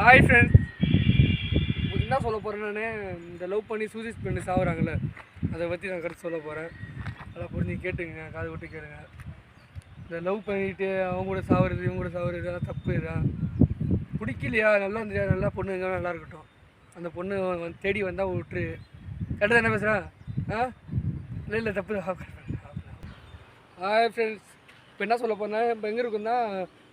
Hi friends என்ன சொல்ல போகிறேன்னு இந்த லவ் பண்ணி சூசைட் பண்ணி சாகுறாங்கல்ல அதை பற்றி நான் கருத்து சொல்ல போகிறேன் அதை புரிஞ்சு கேட்டுங்க காது விட்டு கேளுங்க. இந்த லவ் பண்ணிட்டு அவங்க கூட சாவுறது இவங்க கூட சாவுறது எல்லாம் தப்பு இதான் பிடிக்கலையா? நல்லா இருந்துச்சா நல்லா பொண்ணுங்க நல்லா இருக்கட்டும். அந்த பொண்ணு தேடி வந்தால் விட்டுரு. கரெக்டாக என்ன பேசுகிறேன் ஆ? இல்லை இல்லை தப்பு ஹாய் ஃப்ரெண்ட்ஸ் இப்போ என்ன சொல்ல போனேன் இப்போ எங்கே இருக்குன்னா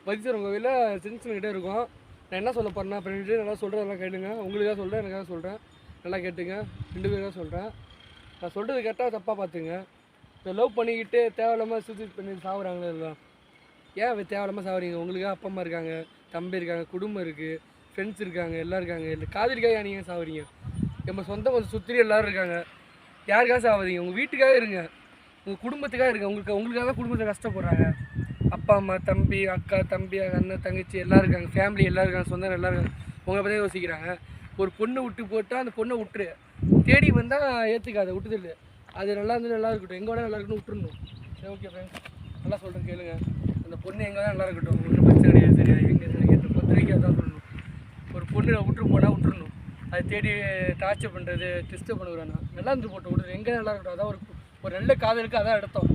வைத்தீஸ்வரன் கோவிலில் சின்ன கிட்டே இருக்கும். நான் என்ன சொல்ல போகிறேன்னா ஃப்ரெண்டு நல்லா சொல்கிறேன் நல்லா கேட்டுங்க உங்களுக்காக சொல்கிறேன் எனக்காக சொல்கிறேன் நல்லா கேட்டுங்க. ரெண்டு பேருக்காக சொல்கிறேன் நான் சொல்கிறது கேட்டால் தப்பாக பார்த்துங்க. இந்த லவ் பண்ணிக்கிட்டு தேவையில்லாமல் சூசைட் பண்ணி சாகுறாங்களே எல்லாம் ஏன் தேவையில்லாமல் சாகுறீங்க உங்களுக்காக அப்பா அம்மா இருக்காங்க தம்பி இருக்காங்க குடும்பம் இருக்குது ஃப்ரெண்ட்ஸ் இருக்காங்க எல்லாம் இருக்காங்க. இல்லை காதலிக்காக நீங்கள் சாகுறீங்க நம்ம சொந்த கொஞ்சம் சுற்றி எல்லோரும் இருக்காங்க. யாருக்காக சாவாதீங்க? உங்கள் வீட்டுக்காக இருங்க. உங்கள் குடும்பத்துக்காக இருக்குது உங்களுக்கு உங்களுக்காக தான் குடும்பத்தை கஷ்டப்படுறாங்க. அப்பா அம்மா தம்பி அக்கா தம்பி அண்ணன் தங்கச்சி எல்லாம் இருக்காங்க. ஃபேமிலி எல்லாம் இருக்காங்க. சொந்தம் எல்லாம் இருக்காங்க. உங்களை பற்றி யோசிக்கிறாங்க. ஒரு பொண்ணை விட்டு போட்டால் அந்த பொண்ணை விட்டுரு. தேடி வந்தால் ஏற்றுக்காத விட்டுதில்ல அது நல்லா இருந்து நல்லா இருக்கட்டும். எங்கே வேணால் நல்லா இருக்கணும் விட்டுறணும். சரி ஓகே ஃப்ரெண்ட்ஸ் நல்லா சொல்கிறேன் கேளுங்க. அந்த பொண்ணு எங்கே வேணால் நல்லா இருக்கட்டும். ஒன்றும் பிரச்சனை கிடையாது சரியா? எங்கே சரி பொறுத்த வரைக்கும் அதான் சொல்லணும். ஒரு பொண்ணு விட்டுரு போனால் விட்டுறணும். அதை தேடி டார்ச்சர் பண்ணுறது டிஸ்டர்ப் பண்ணுறேன் நல்லா இருந்து போட்டு விடுறது எங்கே நல்லா இருக்கட்டும். அதான் ஒரு இப்போ நல்ல காதலுக்கு அதான் அர்த்தம்.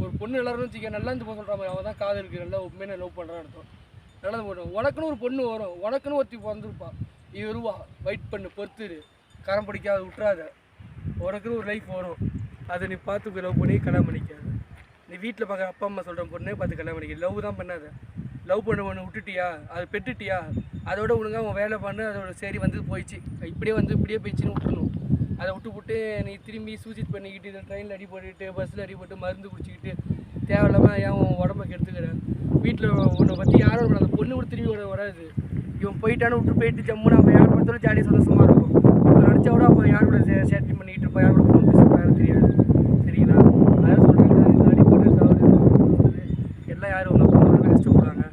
ஒரு பொண்ணு எல்லாரும் வச்சுக்க நல்லா இருந்து போக சொல்கிற மாதிரி அவன் தான் காதலுக்கு நல்லா உண்மையான லவ் பண்ணுறான் அர்த்தம். நல்லா போட்டோம் உனக்குன்னு ஒரு பொண்ணு வரும் உனக்குன்னு ஒருத்தி பிறந்திருப்பா. நீ வருவா வெயிட் பண்ணு பொறுத்துரு. கரம் பிடிக்காத விட்றாத உனக்குன்னு ஒரு லைஃப் வரும். அதை நீ பார்த்து லவ் பண்ணி கல்யாணம் பண்ணிக்காது. நீ வீட்டில் பார்க்க அப்பா அம்மா சொல்கிற பொண்ணே பார்த்து கல்யாணம் பண்ணிக்க. லவ் தான் பண்ணாத. லவ் பண்ண ஒன்று விட்டுட்டியா? அது பெற்றுட்டியா? அதோட ஒழுங்காக அவன் வேலை பண்ணு அதோட சரி வந்து போயிடுச்சு. இப்படியே வந்து இப்படியே போயிடுச்சுன்னு விட்டுணும் அதை விட்டு விட்டு நீ திரும்பி சூசைட் பண்ணிக்கிட்டு இந்த ட்ரெயினில் அடிபட்டுட்டு பஸ்ஸில் அடிபட்டு மருந்து குடிச்சிக்கிட்டு தேவையில்லாமல் ஏன் உன் உடம்ப கெடுத்துக்கிற. வீட்டில் உன்னை பற்றி யாரும் அந்த பொண்ணு கூட திரும்பி வர வராது. இவன் போயிட்டான்னு விட்டு போயிட்டு ஜம்முன்னு நம்ம யார் பார்த்தாலும் ஜாலியாக சந்தோஷமாக இருக்கும் இப்போ நினச்சா கூட அப்போ யார் கூட சேட்டிங் பண்ணிக்கிட்டு இருப்பா யார் கூட ஃபோன் பேசிப்பா யாரும் தெரியாது. சரிங்களா? அதான் சொல்கிறேன் இந்த அடிபட்டு சாவுறது எல்லாம் யாரும் உங்கள் அப்பா அம்மா கஷ்டப்படுறாங்க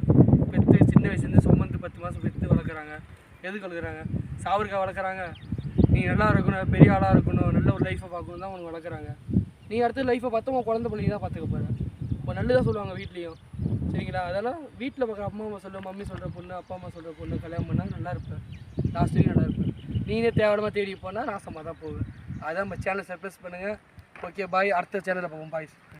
பெற்று சின்ன வயசுலேருந்து சுமந்து பத்து மாதம் பெற்று வளர்க்குறாங்க. எதுக்கு வளர்க்குறாங்க? சாவருக்கா வளர்க்குறாங்க? நீ நல்லா இருக்கணும் பெரிய ஆளாக இருக்கணும் நல்ல ஒரு லைஃப்பை பார்க்கணும் தான் உனக்கு வளர்க்குறாங்க. நீ அடுத்த லைஃப்பை பார்த்து உன் குழந்தை பிள்ளைங்க தான் பார்த்துக்க போகிற இப்போ நல்லதாக சொல்லுவாங்க வீட்லேயும். சரிங்களா? அதெல்லாம் வீட்டில் பார்க்குற அம்மா அம்மா சொல்கிற மம்மி சொல்கிற பொண்ணு அப்பா அம்மா சொல்கிற பொண்ணு கல்யாணம் பண்ணால் நல்லா இருப்பேன். லாஸ்ட் நல்லா இருப்பேன். நீனே தேவையில்லாம தேடி போனால் நாசமாக தான் போவேன். அதான் நம்ம சேனலை சர்ப்ரைஸ் பண்ணுங்கள் ஓகே பாய் அடுத்த சேனலில் பார்ப்போம். பாய்